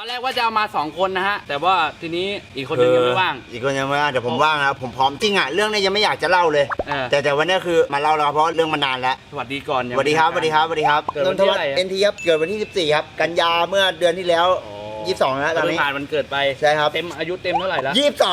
ตอนแรกว่าจะเอามาสองคนนะฮะ แต่ว่าทีนี้อีกคนหนึงยังไม่ว่าง อีกคนยังไม่ว่างแต่ผมว่างนะผมพร้อมจริงอะเรื่องนี้ยังไม่อยากจะเล่าเลย เออ แต่แต่วันนี้คือมาเล่าแล้วเพราะเรื่องมันนานแล้วสวัสดีก่อนสวัสดีครับสวัสดีครับสวัสดีครับเกิดวันที่อะไหรเอ็นทีครับเกิดวันที่ 14 ครับ กันยาเมื่อเดือนที่แล้วโอ้ 22แล้วตอนเพิ่งนี้ผ่านวันเกิดไปใช่ครับเต็มอายุเต็มเท่าไหร่แล้ว22ยี่สิบส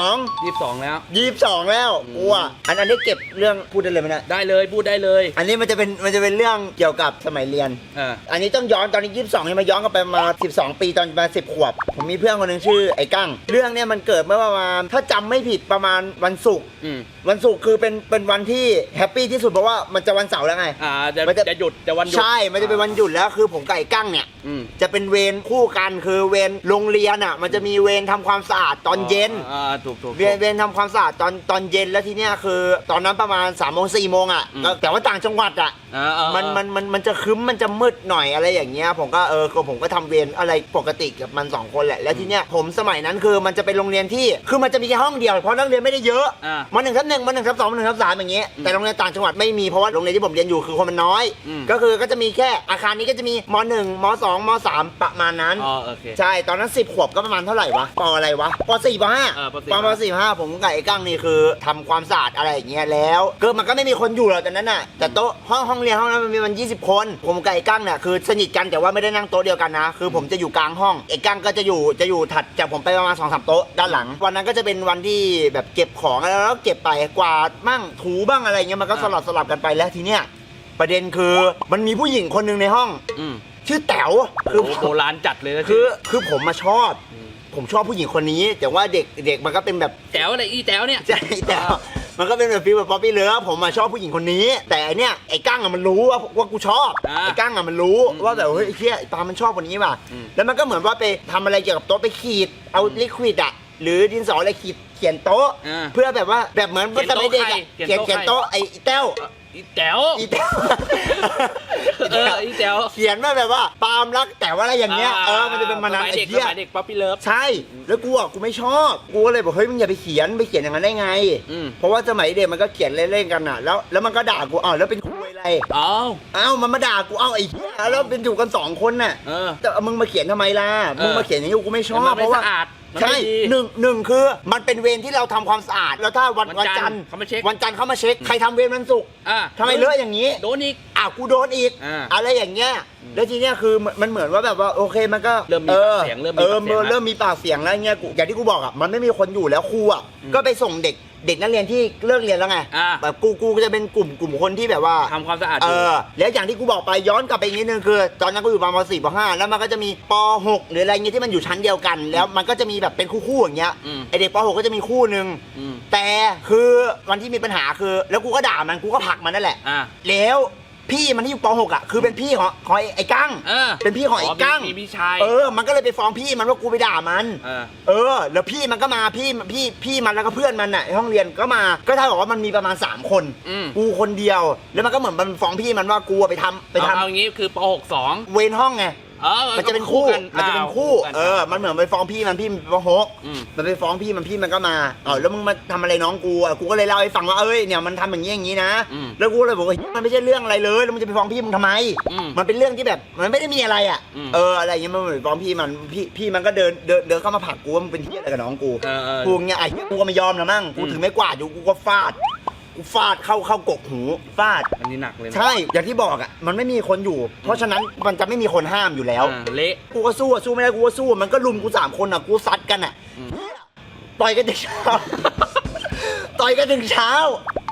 องแล้ว22แล้วอืมกูอะอันอันนี้เก็บเรื่องพูดได้เลยไหมเนี่ยได้เลยพูดได้เลย อันนี้มันจะเป็นมันจะเป็นเรื่องเกี่ยวกับสมัยเรียนเอออันนี้ต้องย้อนตอนนี้22เนี่ยมาย้อนกลับไปมา12ปีตอนมา10ขวบ ผมมีเพื่อนคนหนึ่งชื่อไอ้กั้งเรื่องเนี่ยมันเกิดเมื่อประมาณถ้าจำไม่ผิดประมาณวันศุกร์อืมวันศุกร์คือเป็นเป็นวันที่แฮปปี้ที่สุดเพราะว่ามันจะวันเสาร์แล้วไงอ่าจะมันจะจะหยุดจะวันหยุดใช่มันจะเป็นวันหยุดแล้วคือผมกับไอ้กั้งเนี่ยอืมจะเป็นเวรคู่กันคือเวรโรงเรียนอะ มันจะมีเวรทำความสะอาดตอนเย็น อ่าถูกถูก เวรเวรทำความสะอาดตอนตอนเย็นแล้วทีเนี้ยคือ ตอนนั้นประมาณ3ามโมงสี่โมงอะอืม ก็แต่ว่าต่างจังหวัดอะอ่าอ่า มันมันมันมันจะครึ้มมันจะมืดหน่อยอะไรอย่างเงี้ยผมก็เออก็ผมก็ทำเวรอะไรปกติกับมันสองคนแหละแล้วทีเนี้ยผมสมัยนั้นคือมันจะเป็นโรงเรียนที่คือมันจะมีแค่ห้องเดียวเพราะนักเรียนไม่ได้เยอะอ่ามหนึ่งทับหนึ่งมหนึ่งทับสองมหนึ่งทับสามอย่างเงี้ยอืมแต่โรงเรียนต่างจังหวัดไม่มีเพราะว่าโรงเรียนที่ผมเรียนอยู่คือคนมันน้อย อืม ก็คือก็จะมีแค่อาคารนี้ก็จะมีมหนึ่งมสองมสามประมาณนั้น อ๋อโอเค ใช่ตอนนั้นสิบขวบก็ประมาณเท่าไหร่วะปอะไรวะปสี่ปห้าเออปสี่ปปสี่ปห้าผมกับไอ้กั้งนี่คือทำความสะอาดอะไรอย่างเงี้ยแล้วก็มันก็ไม่มีคนอยู่หรอกตอนนั้นน่ะแต่โต๊ะห้องห้องเรียนห้องนั้นมันมีมัน20คน ผมกับไอ้กั้งเนี่ยคือสนิทกันแต่ว่าไม่ได้นั่งโต๊ะเดียวกันนะ คือผมจะอยู่กลางห้องไอ้กั้งก็จะอยู่จะอยู่ถัดจากผมไปประมาณสองสามโต๊ะด้านหลัง วันนั้นก็จะเป็นวันที่แบบเก็บของแล้วแล้วเก็บไปกวาดบ้างถูบ้างอะไรเงี้ยมันก็สลับสลับกันไปแล้วทีเนี้ยประเด็นคือมันมีผู้หญิงคนหนึ่งในห้อง อืม ชื่อแต๋วคืคืออโบราณจัดเลยนะคือคือผมมาชอบมผมชอบผู้หญิงคนนี้ แต่ว่าเด็กเด็กมันก็เป็นแบบแจ๋วอะไรอีแจ๋วเนี่ยใช่แต่มันก็เป็นแบบฟีลแบบป๊อปปี้เลิฟผมมาชอบผู้หญิงคนนี้ แต่อันเนี้ยไอ้กั้งอะมันรู้ว่าว่ากูชอบอ่าไอ้กั้งอะมันรู้อืมว่าแบบเฮ้ยไอ้เชี่ยไอ้ปามันชอบคนนี้ว่ะอืมแล้วมันก็เหมือนว่าไปทำอะไรเกี่ยวกับโต๊ะไปขีดเอาลิควิดอะหรือดินสออะไรขีดเขียนโต๊ะอ่าเพื่อแบบว่าแบบเหมือนเขียนสมัยเด็กอะโต๊ะใครเขียนเขียนโต๊ะเขียนโต๊ะไอ้อีแต้ว อีแจ๋วอีแต้วเอออีแจ๋วเขียนว่าแบบว่าปาล์มรักแต่ว่าอะไรอย่างเงี้ยเออมันจะเป็นมานาสนมัยไอ้เด็กสเหี้ยมัยเด็กป๊อปปี้เลิฟ ใช่ แล้วกูอะกูไม่ชอบกูก็เลยบอกเฮ้ยมึงอย่าไปเขียนไปเขียนอย่างนั้นได้ไง อืม เพราะว่าสมัยเด็กมันก็เขียนเล่นๆกันน่ะแล้วแล้วมันก็ด่ากูอ้าวแล้วเป็นคุยอะไรอ้าว อ้าวมันมาด่ากูอ้าวไอ้เหี้ยแล้วเป็นอยู่กันสองคนน่ะเออแต่มึงมาเขียนทำไมล่ะเออมึงมาเขียนอย่างนี้กูไม่ชอบมันเพไม่ราะว่า สะอาด มันใช่ไม่ดีหนึ่งหนึ่งคือมันเป็นเวรที่เราทำความสะอาด แล้วถ้าวันวัวันนจัจันนททร์ร์เขามาเช็ค วันจันทร์เขามาเช็คใครทำเวรวันศุกร์อะทำไมเลอะอย่างนี้ โดนอีกอะกูโดนอีกอ่าอะไรอย่างเงี้ย แล้วทีเนี้ยคือมันมันเหมือนว่าแบบว่าโอเคมันก็เริ่มมีปากเสียงเริ่มมีเออปากเสียงแล้ว เริ่มมีปากเสียงแล้วเงี้ยกูอย่างที่กูบอกอะมันไม่มีคนอยู่แล้วครูอะอืมก็ไปส่งเด็ก เด็กนักเรียนที่เลิกเรียนแล้วไงอ่า แบบกูกูก็จะเป็นกลุ่มกลุ่มคนที่แบบว่า ทำความสะอาดอเอยู่ อแล้วอย่างที่กูบอกไปย้อนกลับไปอีกนิดนึงคือตอนนั้นกูอยู่ประมาณสี่ปห้าแล้วมันก็จะมีปหกหรืออะไรเงี้ยที่มันอยู่ชั้นเดียวกัน แล้วมันก็จะมีแบบเป็นคู่ๆอย่างเงี้ยอืม ไอเด็กปหกก็จะมีคู่หนึ่งอืมแต่คือวันที่มีปัญหาคือ แล้วกูก็ด่ามันกูก็ผลักมันนั่นแหละ อะแล้ว พี่มันที่อยู่ป .6 อะคือเป็นพี่ของของไอ้ไอ้กั้งเออเป็นพี่ของไอ้กั้งมีพี่ชาย เออ มันก็เลยไปฟ้องพี่มันว่ากูไปด่ามัน เออ เออ แล้วพี่มันก็มาพี่พี่พี่มันแล้วก็เพื่อนมันอะในห้องเรียนก็มาก็เท่ากับว่ามันมีประมาณ 3 คน อืม กูคนเดียว แล้วมันก็เหมือนมันฟ้องพี่มันว่ากูอะไปทำไปเอาทำเอาอย่างงี้คือป .6 2เวรห้องไง เออมันจะเป็นคู่กัมันจะเป็นคู่กันเออ มันเหมือนไปฟ้องพี่มันพี่มันปอืม .6 มันไปฟ้องพี่มันพี่มันก็มาเออแล้วมึงมาทำอะไรน้องกูอะกูก็เลยเล่าให้ฟังว่าเอ้ยเนี่ยมันทำอย่างนี้อย่างนี้นะ อืมแล้วกูเลยบอกว่าเฮ้ยมันไม่ใช่เรื่องอะไรเลย แล้วมึงจะไปฟ้องพี่มึงทำไม อืมมันเป็นเรื่องที่แบบมันไม่ได้มีอะไรอะ อืมเอออะไรอย่างเงี้ยมันเหมือนฟ้องพี่มันพี่พี่มันก็เดินเดินเดินเข้ามาผลักกูว่ามึงเป็นที่อะไรกับน้องกูเออเออ กูเงี้ยไอ้เหี้ยกูก็ไม่ยอมนะมั่งกูอืมถือไม่กวาดอยู่กูก็ฟาด กูฟาดเข้าเข้ากกหูฟาด อันนี้หนักเลยนะใช่ อย่างที่บอกอะ มันไม่มีคนอยู่ เพราะฉะนั้นมันจะไม่มีคนห้ามอยู่แล้ว อ่าเละ กูก็สู้อะสู้ไม่ได้กูก็สู้ มันก็ลุมกูสามคนอะ กูซัดกันอะอืมต่อยกันถึงเช้า ต่อยกันถึงเช้า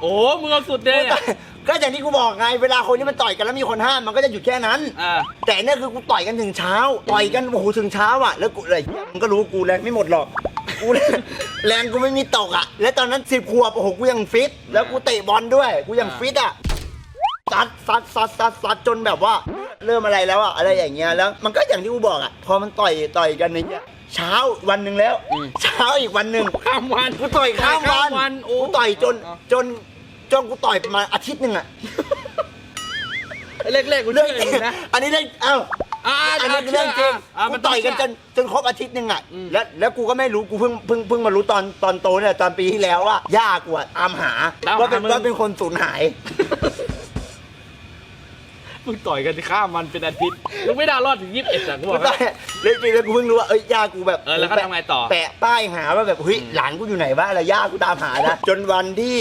โอ้มึงเอาสุดเลยอะก็อย่างที่กูบอกไง เวลาคนที่มันต่อยกันแล้วมีคนห้าม มันก็จะหยุดแค่นั้น อ่า แต่เนี่ยคือกูต่อยกันถึงเช้า ต่อยกันโอ้โหถึงเช้าอะ แล้วกูอะไรมึงก็รู้กูแรงไม่หมดหรอก กูแรงแรงกูไม่มีตกอะ แล้วตอนนั้นสิบขวบโอ้โหกูยังฟิต แล้วกูเตะบอลด้วย กูยังฟิตอะซัดซัดซัดซัดซัดจนแบบว่า เริ่มอะไรแล้วอะอะไรอย่างเงี้ยแล้ว มันก็อย่างที่กูบอกอะพอมันต่อยต่อยกันในเงี้ยเช้าวันหนึ่งแล้วอืมเช้าอีกวันหนึ่งข้ามวันกูต่อยข้ามวันวันโอ้ กูต่อยจนเอาจนจนกูต่อยประมาณอาทิตย์หนึ่งอะเล็กๆกูเรื่เชื่องอจริองยู่นะ อันนี้เรื่องเอ้า อ่าอันนี้เรื่องจริงอ่ากูมันต่อยกันจเชื่นจนครบอาทิตย์หนึ่งอะอืมแล้วแล้วกูก็ไม่รู้กูเพิ่งเพิ่งเพิ่งมารู้ตอนตอนโตเนี่ยตอนปีที่แล้วว่าย่ากูอะตามหาตามหาว่าเป็นมึงว่าเป็นคนสูญหายมึงต่อยกันข้ามมันเป็นอาทิตย์มึงไม่ได้รอดถึงยี่สิบเอ็ดอะกูบกูอกได้ให้เลยจริงๆแล้วกูเพิ่งรู้ว่าเอ้ยย่ากูแบบเออแล้วเขาทำไงต่อแปะป้ายหาว่าแบบเฮ้ยอืมหลานกูอยู่ไหนวะอะไรย่ากูตามหานะจนวันที่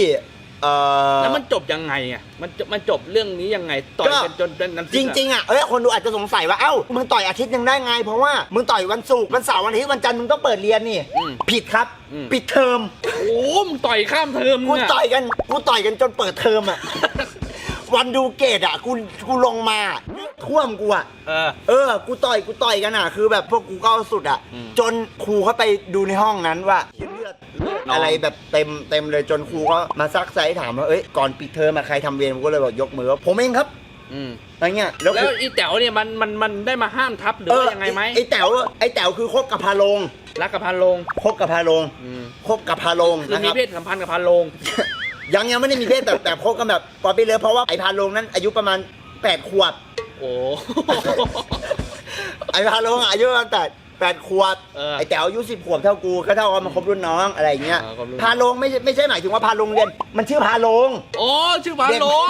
เออแล้วมันจบยังไงอะมันจบมันจบเรื่องนี้ยังไงต่อยกันจนเป็นน้ำจริงๆอะ เอ้ย คนดูอาจจะสงสัยว่า เอ้า มึงต่อยอาทิตย์หนึงได้ไง เพราะว่า มึงต่อยวันศุกร์ วันเสาร์ วันอาทิตย์ วันจันทร์ มึงต้องเปิดเรียนนี่อืม ผิดครับ อืม ปิดเทอม โอ้มึงต่อยข้ามเทอมกูมึงอะต่อยกัน กูต่อยกันจนเปิดเทอมอะ วันดูเกตอะ กู กูลงมา ท่วมกูอะ เออ เออ กูต่อย กูต่อยกันอะ คือแบบพวกกูก็เอาสุดอะ อืม จนครูเขาไปดูในห้องนั้นว่าเลื อดน้องอะไรแบบเต็มเต็มเลยจนครูเขามาซักไซถามว่าเอ้ยก่อนปิดเทอมอะใครทำเวรผมก็เลยบอกยกมือว่าผมเองครับอืมอะไรเงี้ยแล้วแล้วคืออีแต๋วเนี่ยมันมันมันได้มาห้ามทับหรือเออว่ายังไงไหมไอ้แต๋วไอ้แต๋วคือคบกับพาโลงรักกับพันโลงคบกับพาโลงอืมคบกับพาโลงคือนะคมีรับ เพศสัมพันธ์กับพันโลง ยังยังไม่ได้มีเพศแต่แต่คบกันแบบปอไปเลยเพราะว่าไอ้พาโลงนั้นอายุประมาณแปดขวบ โอ้ ไอ้พาโลงอะอายุประมาณแปด แปดขวบเออไอ้แต๋วอายุสิบขวบเท่ากูก็เท่ากับมาคบรุ่นน้องอะไรอย่างเงี้ย เออคบรุ่น พาโลงไม่ใช่ไม่ใช่หมายถึงว่าพาโลงเรียน มันชื่อพาโลง โอ้ชื่อพันโลง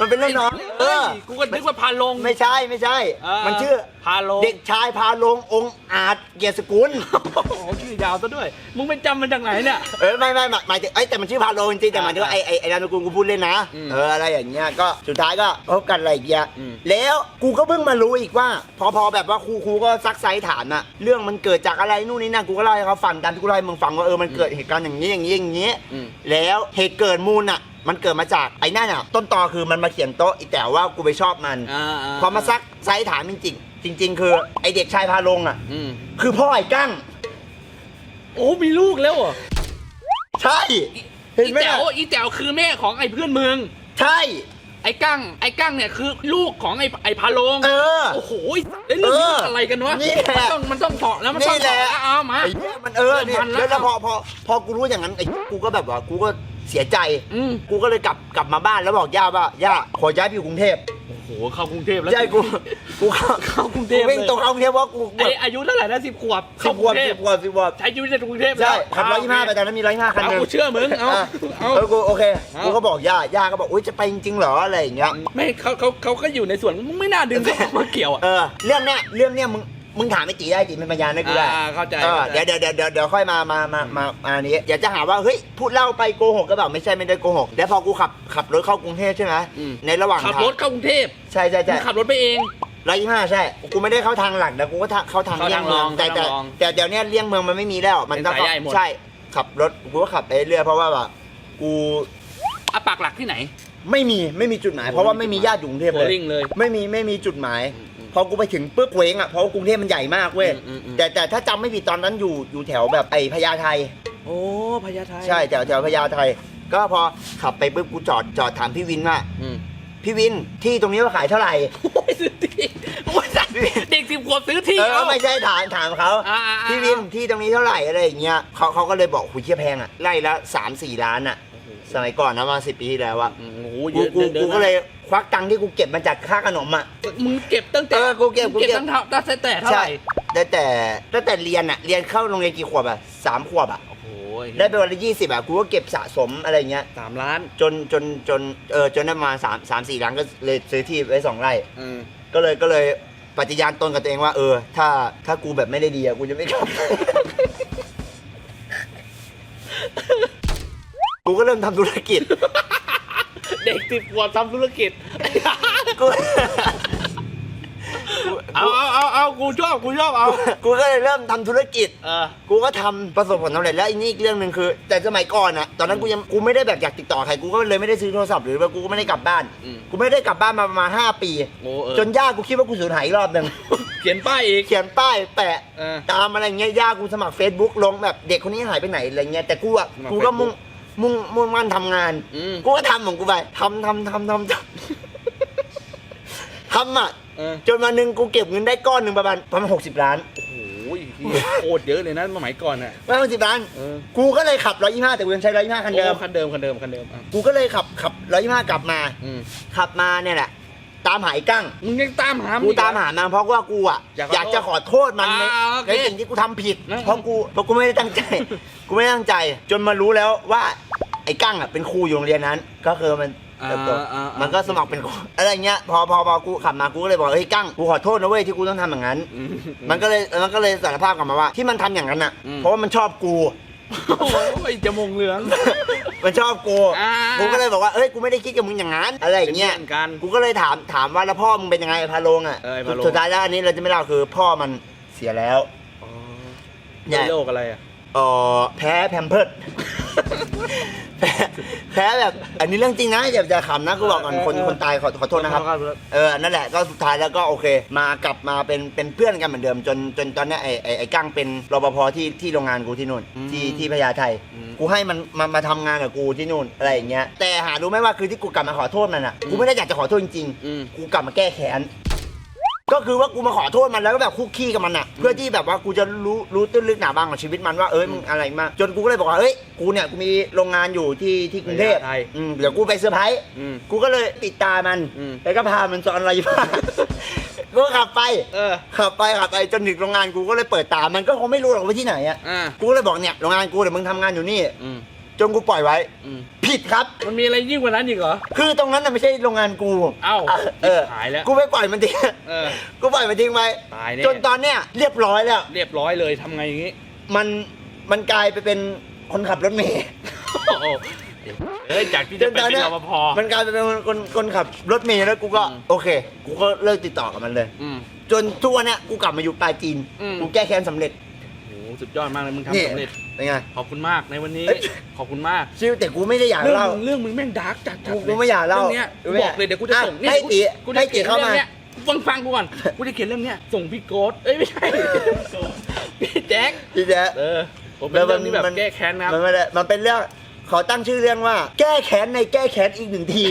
มันเป็นรุ่นน้อง เอ้เอยอกูก็นึกว่าพันโลง ไม่ใช่ไม่ใช่ เออมันชื่อพาโลง เด็กชายพาโลงองค์อาจเกียรติสกุล โอ้โหชื่อยาวซะด้วย มึงไปจำมันจากไหนเนี่ย เออไม่ไม่หมายหมายถึงไอ้ยแต่มันชื่อพาโลงจริงๆแต่หมายถึงว่าไอ้ไอ้ไอ้นามสกุลกูพูดเล่นนะอืมเอออะไรอย่างเงี้ยก็สุดท้ายก็พบกันอะไรอย่างเงี้ยอืม แล้วกูก็เพิ่งมารู้อีกว่า พอพอแบบว่าครูครูก็ซักไซถามอะเรื่องมันเกิดจากอะไรนู่นนี่นั่นกูก็เล่าให้เขาฟังตามที่กูเล่าให้มึงฟังว่าเออมันเกิดเหตุการณ์อย่างนี้อย่างนี้อย่างนี้อืมแล้วเหตุเกิดมูลอะ มันเกิดมาจากไอ้นั่นอะต้นตอคือมันมาเขียนโต๊ะอีแต่ว่ากูไปชอบมันอ่าพอมาซักไซถามจริงๆจริง ๆ คือไอเด็กชายพาลงอะอืมคือพ่อไอ้กั้ง โอ้มีลูกแล้วเหรอใช่เห็นอีไหมแต๋อะวอีแต๋วคือแม่ของไอ้เพื่อนมึง ใช่ ไอ้กั้ง ไอ้กั้งเนี่ยคือลูกของไอ้ไอ้พาโลงเออ โอ้โหไอ้เรื่องนี้เอออะไรกันวะ นี่แหละ มันต้องมันต้องเถาะแล้วมันต้องนี่แหละเถาะแล้วเอามา ไอ้เนี่ยมันเออเนี่ยมันแล้วแล้ว แล้วพอพอพอกูรู้อย่างนั้นไอ้กูก็แบบว่ากูก็ เสียใจ อืม กูก็เลยกลับกลับมาบ้านแล้วบอกย่าว่าย่าขอย้ายไปอยู่กรุงเทพโอ้โหเข้ากรุงเทพแล้ว ใช่กูกูเข้าเข้ากรุงเทพกูวิ่งเลย ตรงเข้ากรุงเทพเพราะกูแบไอ้บอายุเท่าไหร่นะสิบขวบสิบขวบเข้ากรุงเทสิพบขวบสิบขวบใช้ชีวิตในกรุงเทพใช่แล้วขับร้อยยี่ห้าไปแต่นั้นมีร้อยห้าคันเอาหนึงกูเชื่อมึงเอาอะเอาเออกูโอเคเอา กูก็บอกย่าย่าก็บอกอุ้ยจะไปจริงๆเหรออะไรอย่างเงี้ย ไม่เขาเขาเขาก็อยู่ในส่วนมึงไม่น่าดึงเขามาเกี่ยวอะ เออเรื่องเนี้ยเรื่องเนี้ยมึง มึงถามไอ้ตีได้ตีเป็นพยานได้กูได้อ่าเข้าใจเออเข้าใจ เดี๋ยวเดี๋ยวเดี๋ยวเดี๋ยวเดี๋ยวค่อยมามามามามาอันนี้อย่าจะหาว่าเฮ้ยพูดเล่าไปโกหกก็แบบไม่ใช่ไม่ได้โกหกแล้วพอกูขับขับรถเข้ากรุงเทพใช่ไหมอืม ในระหว่างขับทางรถเข้ากรุงเทพใช่ใช่มึใช่ งขับรถไปเอง ร้อยยี่ห้าใช่ กูไม่ได้เข้าทางหลักแต่กูก็ทางเข้าทางเข้าเลี่ยทางงเมืองรองแต่แต่ทางรองแต่เดี๋ยวเนี้ยเลี่ยงเมืองมันไม่มีแล้ว มันต้องเป็นสายใหญ่หมด ใช่ ขับรถกูก็ขับไปเรื่อยเพราะว่าแบบกูอะปากหลักที่ไหน ไม่มีไม่มีจุดหมาย เพราะว่าไม่มีญาติอยู่กรุงเทพโทเลรยริ่งเลย ไม่มีไม่มีจุดหมายอืมอืม พอกูไปถึงปุ๊บเคว้งอะเพราะว่ากรุงเทพมันใหญ่มากเว้ยอืมอืมอืม แต่แต่ถ้าจำไม่ผิดตอนนั้นอยู่อยู่แถวแบบไอ้พญาไท โอ้พญาไทใช่แถวแถวพญาไทก็พอขับไปปุ๊บกูจอดจอดถามพี่วินว่าอืมพี่วินที่ตรงนี้ว่าขายเท่าไหร่ โอ้ยซื้อที่โอ้ยสัตว์เด็กสิบขวบซื้อที่ เออเอาไม่ใช่ถามถามเขาอ่าอ่าอ่า พี่วินที่ตรงนี้เท่าไหร่อะไรอย่างเงี้ยเขาเขาก็เลยบอกหุยเชี่ยแพงอะไล่ละสามสี่ล้านอะสมัยก่อนนะมาสิบปีที่แล้วอะอืมโอ้โหเยกูอะกูเดินกูก็เลย ควักตังค์ที่กูเก็บมาจากค่าขนมอะ มึงเก็บตั้งแต่เออกูเก็บกูเก็บ ตั้งเท่าตั้งแต่เท่าไหร่ได้แต่ตั้งแต่เรียนอะเรียนเข้าโรงเรียนกี่ขวบอะสามขวบอะ โอ้โหได้ไปวันละยี่สิบอะกูก็เก็บสะสมอะไรเงี้ย สามล้านจนจนจนเออจนได้มาสามสามสี่ล้านก็เลยซื้อที่ไว้สองไร่อืมก็เลยก็เลยปฏิญาณตนกับตัวเองว่าเออ ถ้าถ้ากูแบบไม่ได้ดีอะกูจะไม่ทำกูก็เริ่มทำธุรกิจ เด็กสิบขวบทำธุรกิจ กูเอาเอาเอาเอากูชอบกูชอบเอากูก็เลยเริ่มทำธุรกิจ เออ กูก็ทำประสบผลสำเร็จแล้วอีกนี่อีกเรื่องหนึ่งคือ แต่สมัยก่อนอะตอนนั้นกูยังกูไม่ได้แบบอยากติดต่อใครกูก็เลยไม่ได้ซื้อโทรศัพท์หรือว่ากูก็ไม่ได้กลับบ้าน อืมกูไม่ได้กลับบ้านมาประมาณห้าปี โอ้เออ จนย่ากูคิดว่ากูสูญหายอีกรอบหนึ่ง เขียนป้ายอีก เขียนป้ายแปะเออตามอะไรเงี้ยย่ากูสมัคร Facebook ลงแบบเด็กคนนี้หายไปไหนอะไรเงี้ยแต่กูอะสมัครกูก็ Facebook มุ่งมุ่งมุ่งมั่นทำงาน อืม กูก็ทำของกูไปทำทำทำทำทำ ทำอะเออ จนวันหนึ่งกูเก็บเงินได้ก้อนหนึ่งประมาณประมาณหกสิบล้านโอ้โหเหี้ยโคตรเยอะเลยนะสมัยก่อนอะ ประมาณหกสิบล้าน เออ กูก็เลยขับร้อยยี่ห้าแต่กูยังใช้ร้อยยี่ห้าคันเดิม โอ้คันเดิมคันเดิมคันเดิมอะกูก็เลยขับขับร้อยยี่ห้ากลับมา อืมขับมาเนี่ยแหละ ตามหายกั้ง มึงยังตามหากูอีเหรอตามหามันเพราะว่ากูอะอยากอยากจะขอโทษมันในอ่าโอเคในสิ่งที่กูทำผิด นะ เพราะกูเพราะกูไม่ได้ตั้งใจ กูไม่ได้ตั้งใจ จนมารู้แล้วว่าไอ้กั้งอะเป็นครูอยู่โรงเรียนนั้น ก็คือมัน เติบโตอ่าอ่าอ่ามันก็สมัครเป็นคนอะไรเงี้ยพอพอพอกูขับมากูก็เลยบอกเฮ้ยกั้งกูขอโทษนะเว้ยที่กูต้องทำอย่างนั้นอืมมันก็เลยมันก็เลยสารภาพกลับมาว่า ที่มันทำอย่างนั้นอะ อืม เพราะว่ามันชอบกู โอ้ยจมูกเหลือง มันชอบกู อ่ากูก็เลยบอกว่าเอ้ย กูไม่ได้คิดกับมึงอย่างนั้น อะไรอย่างเงี้ย เป็นเพื่อนกันกูก็เลยถาม ถามว่าแล้วพ่อมึงเป็นยังไงพาโลงอะ เออไอ้พาโลง สุดท้ายแล้วอันนี้เราจะไม่เล่าคือพ่อมันเสียแล้วใหญ่โรคอะไรอะ เออแพ้แพมเพิร์ด แพ้แพ้แบบ อันนี้เรื่องจริงนะอย่าจะขำนะกูบอกก่อนคนเออเออคนตายขอขอโทษนะครับ เออ นั่นแหละก็สุดท้ายแล้วก็โอเค มากลับมาเป็นเป็นเพื่อนกันเหมือนเดิมจนจนตอนเนี้ยไอ้ไอ้ไอ้กั้งเป็นรปภที่ที่โรงงานกูที่นู่นอืมที่ที่พญาไทอืมกูให้มันมามาทำงานกับกูที่นู่นอะไรอย่างเงี้ยแต่หารู้ไหมว่าคือที่กูกลับมาขอโทษมันอะกูไม่ได้อยากจะขอโทษจริงอืม ๆกูกลับมาแก้แค้น ก็คือว่ากูมาขอโทษมันแล้วก็แบบคุกคีกับมันอะ เพื่อที่แบบว่ากูจะรู้รู้ตื้นลึกหนาบางของชีวิตมันว่าเอ้ยมึงอะไรมาจนกูก็เลยบอกว่าเอ้ยกูเนี่ยกูมีโรงงานอยู่ที่ที่กรุงเทพพญาไทอืมเดี๋ยวกูไปเซอร์ไพรส์อืมกูก็เลยติดตามมันอืม แล้วก็พามันสอนอะไรบ้างกูก็ขับไปเออ ขับไปขับไปจนถึงโรงงานกูก็เลยเปิดตามมันก็คงไม่รู้หรอกว่าที่ไหนอะอ่า กูก็เลยบอกเนี่ยโรงงานกูเดี๋ยวมึงทำงานอยู่นี่ อืมจนกูปล่อยไว้ อืม ผิดครับ มันมีอะไรยิ่งกว่านั้นอีกเหรอ คือตรงนั้นน่ะไม่ใช่โรงงานกูเอ้าเออหายแล้วกูไปปล่อยมันทิ้งเออกูปล่อยมันทิ้งไว้ตายแน่ จนตอนเนี้ยเรียบร้อยแล้ว เรียบร้อยเลยทำไงอย่างงี้ มันมันกลายไปเป็นคนขับรถเมล์ โอ้โหเอ้ยจากที่จะไปเป็นรปภ มันกลายไปเป็นคนคนคนขับรถเมล์แล้วกูก็อืม โอเค กูก็เลิกติดต่อกับมันเลย อืม จนทุกวันเนี้ยกูกลับมาอยู่ปลายจีน อืม กูแก้แค้นสำเร็จโอ้โห สุดยอดมากเลยมึงนี่ทำสำเร็จ เป็นไง ขอบคุณมากในวันนี้ เอ้ย ขอบคุณมาก ชิวแต่กูไม่ได้อยากเรื่องเล่า มึงเรื่องมึงแม่งดาร์กจัดจัดกูเลกูไม่อยากเล่าเรื่องเนี้ยกูบอกเลยเดี๋ยวกูจะส่งอะให้ติกูจะให้ติเขียนเข้าเรื่มา องเนี้ยฟังฟังกูก่อนกูจะเขียนเรื่องเนี้ยส่งพี่โกดเอ้ยไม่ใช่พี่แจ็คพี่แจ๊ะเออผมเป็นเรื่องที่แบบแก้แค้นนะครับมันไม่ได้มันเป็นเรื่อง ขอตั้งชื่อเรื่องว่า แก้แค้นในแก้แค้นอีกหนึ่งที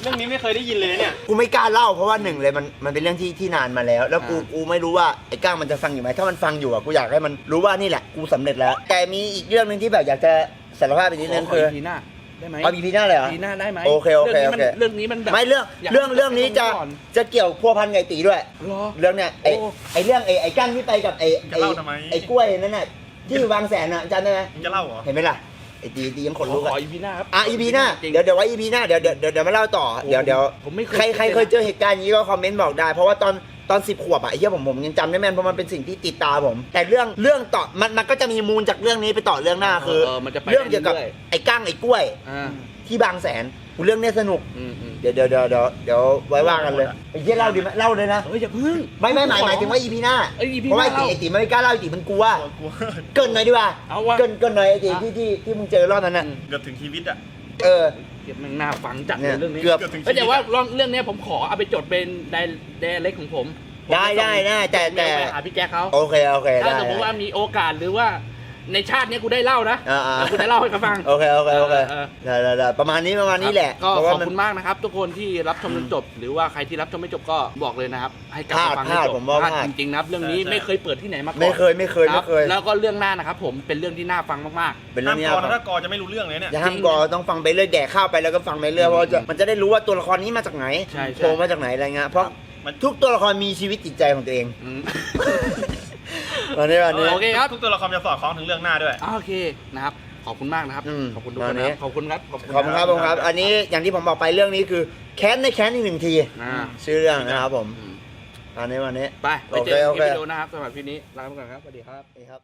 เรื่องนี้ไม่เคยได้ยินเลยเนี่ย กูไม่กล้าเล่าเพราะว่าหนึ่งเลยมันมันเป็นเรื่องที่ที่นานมาแล้ว แล้วกูอ่า กูไม่รู้ว่าไอ้ก้างมันจะฟังอยู่ไหมถ้ามันฟังอยู่อะกูอยากให้มันรู้ว่านี่แหละกูสำเร็จแล้ว แต่มีอีกเรื่องหนึ่งที่แบบอยากจะสารภาพไปนิดนึงขอคืออีพีหน้าได้ไหมเอาอีพีหน้าเลยเหรออีพีหน้าได้ไหมโอเคโอเครื่องนี้มันโอเคเรื่องนี้มันแบบ ไม่เรื่องยากเรื่องเรื่องนี้จะก่อน จะเกี่ยวพัวพันไก่ตีด้วย รอ เรื่องเนี้ยไอ้โอ้ ไอ้เรื่องไอ้ไอ้ก้างที่ไปกับไอ้จะไอ้เล่าทำไม ไอ้กล้วยนั่นน่ะที่อยู่บางแสนอะจำได้ไหมมึงจะเล่าเหรอ เห็นไหมล่ะไอ้ตีตียังขนขลุอกขอะออีพีหน้าครับอะอีพีหน้าจริง เดี๋ยวเดี๋ยวไว้อีพีหน้าเดี๋ยวเดี๋ยวเดี๋ยวเดี๋ยวมาเล่าต่อเดี๋ยวเดี๋ยวผมไม่เคยใครใครเคยเจอเหตุการณ์อย่างนี้ก็คอมเมนต์บอกได้ เพราะว่าตอนตอนสิบขวบอะไอ้เหี้ยผมผมยังจำได้แม่นเพราะมันเป็นสิ่งที่ติดตาผม แต่เรื่องเรื่องต่อมันมันก็จะมีมูลจากเรื่องนี้ไปต่อเรื่องหน้าคือเออมันจะไปเรื่องเกี่ยวกับเรื่อย ไอ้ก้างไอ้กล้วย อ่าที่บางแสนกูเรื่องเนี้ยสนุก อืมอืมเดี๋ยวเดี๋ยวเดี๋ยวเดี๋ยวเดี๋ยวไว้ว่ากันเลยไอ้เหี้ยเล่าดีไหมเล่าเลยนะ เฮ้ยอย่าพึ่ง ไม่ไม่หมายหมายถึงว่าอีพีหน้าเอ้ย EP เพราะว่าไอ้หน้าตีเล่า ไอ้ตีมันไม่กล้าเล่าไอ้ตีมันกลัวกลัว กลัว เกินหน่อยดีกว่าเอาวะ เกินเกินหน่อยไอ้ตีอะที่ที่ที่มึงเจอรอบนั้นน่ะอืมเกือบถึงชีวิตอะ เออ เก็บมันหน้าฝังจัดเลเนี่ยยเรื่องนี้เกือบ เกือบถึงชีเฮ้ยวิตแต่ว่าอะลองเรื่องเนี้ยผมขอเอาไปจดเป็นไดไดเล็กของผมผมได้จะส่งได้ได้แต่ส่งเมแต่ลไปหาพี่แจ๊คเขาโอเคโอเคถ้าได้สมมติว่ามีโอกาสหรือว่า ในชาติเนี้ยกูได้เล่านะอ่าอ่าแล้วกูได้เล่าให้เขาฟัง โอเคโอเคโอเคเออ ได้ได้ได้ประมาณนี้ประมาณนี้แหละก็เพราะขว่าอบมัน คุณมากนะครับ ทุกคนที่รับชมจนจบ หรือว่าใครที่รับชมไม่จบก็บอกเลยนะครับ ให้กลับพลาดมาฟังให้พลาดจบผมว่าพลาดพลาด จริงๆนะครับเรื่องนี้ใช่ใช่ไม่เคยเปิดที่ไหนมาก่อนไม่เคยไม่เคยคไม่รับเคย แล้วก็เรื่องหน้านะครับผมเป็นเรื่องที่น่าฟังมาก เป็นเรื่ห้าองมนี้กอคนะรับถ้ากอจะไม่รู้เรื่องเลยเนี่ย อย่าห้ามกอต้องฟังไปเรื่อยแดกข้าวไปแล้วก็ฟังไปเรื่อยเพราะว่าจะมันจะได้รู้ว่าตัวละครนี้มาจากไหนใช่ใช่ โผล่มาจากไหนอะไรเงี้ยเพราะมัน ทุกตัวละครมีชีวิตจิตใจของตัวเอง ๆอืม วันนี้วันนี้ โอเคครับ ทุกตัวละครจะสอดคล้องถึงเรื่องหน้าด้วยอ่าโอเคนะครับ ขอบคุณมากนะครับ อืมขอบคุณทุกคนวันนี้ นะครับขอบคุณครับ ขอบคุณครับผมครับ อันนี้อย่างที่ผมบอกไปเรื่องนี้คือแค้นในแค้นอีกหนึ่งที อ่าชื่อเรื่องนะครับผม อืมอันนี้วันนี้ ไปไปเจอโอกันเคที่วิดีโอนะครับสำหรับคลิปนี้ลาไปก่อนครับสวัสดีครับ นี่ครับ